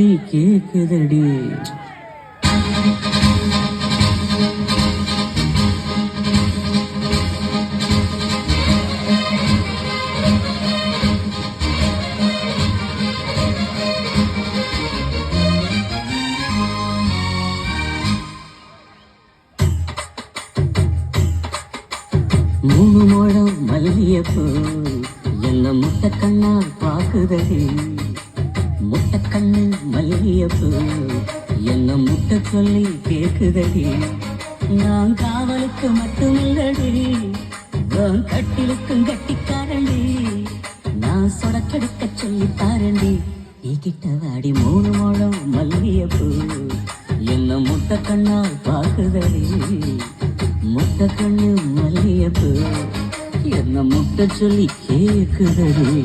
கேக்குதடி. மூணு முழம் மல்லியப்போ என்ன முத்த கண்ணா பாக்குதடி. கண்ணு மல்லியப்பு. என்ன முட்டை சொல்லி கேட்குதடி நான் காவலுக்கு மட்டுமில்லடி. உன் கட்டிலுக்கும் கட்டிக்காரண்டி. நான் சொடக்கெடுக்க சொல்லி பாருண்டி நீ கிட்ட வாடி மூணு முழம் மல்லியப்பு. என்ன முட்டை கண்ணால் பார்க்குதடி. முட்டை கண்ணு மல்லியப்பு. என்ன முட்டை சொல்லி கேட்குதடி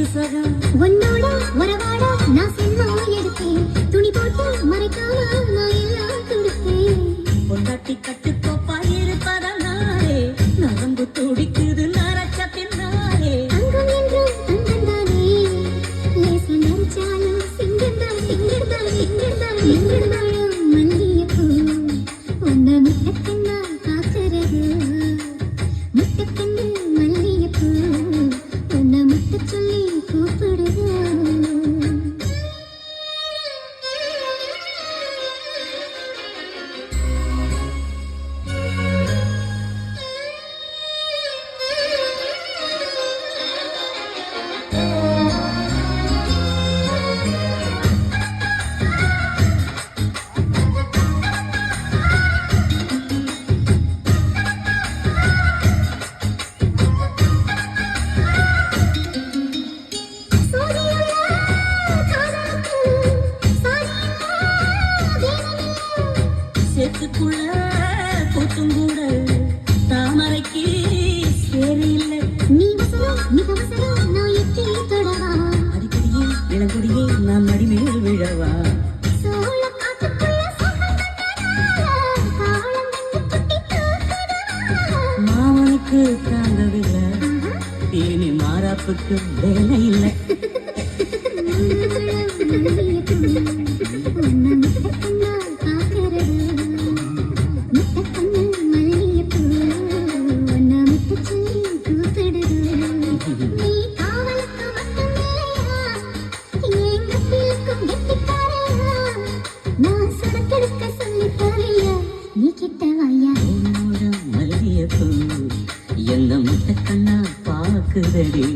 உன்னோட உறவாட நான் எடுத்தேன். துணி போட்டு மறைக்காம நான் எல்லாம் கொடுத்தேன் கொண்டாட்டி கட்டுக்கோப்பா இருப்பதனாலே நரம்பு துடிக்குது நரச்ச பின்னாலே. தங்கம் என்றும் தங்கம் தானே? லேசா நரைச்சாலும் சிங்கம் தான் சிங்கம் தான் சிங்கம் தான் எங்கிருந்தாலும் மல்லிகைப்பூ சேத்துக்குள்ள கூட்டும் கூட தாமரைக்கு சரியில்லை நீ மிக வசனம் நான் எட்டி தொடவா. அடிக்கடியே இளங்குடியே நான் மடிமேல் விழவா. மாமனுக்கு தாங்கவில்லை. இனி மாறாப்புக்கு வேலை இல்லை. கிட்ட வாயா? மல்லியப்பூ என்ன முட்டை கண்ணா பாக்குதடி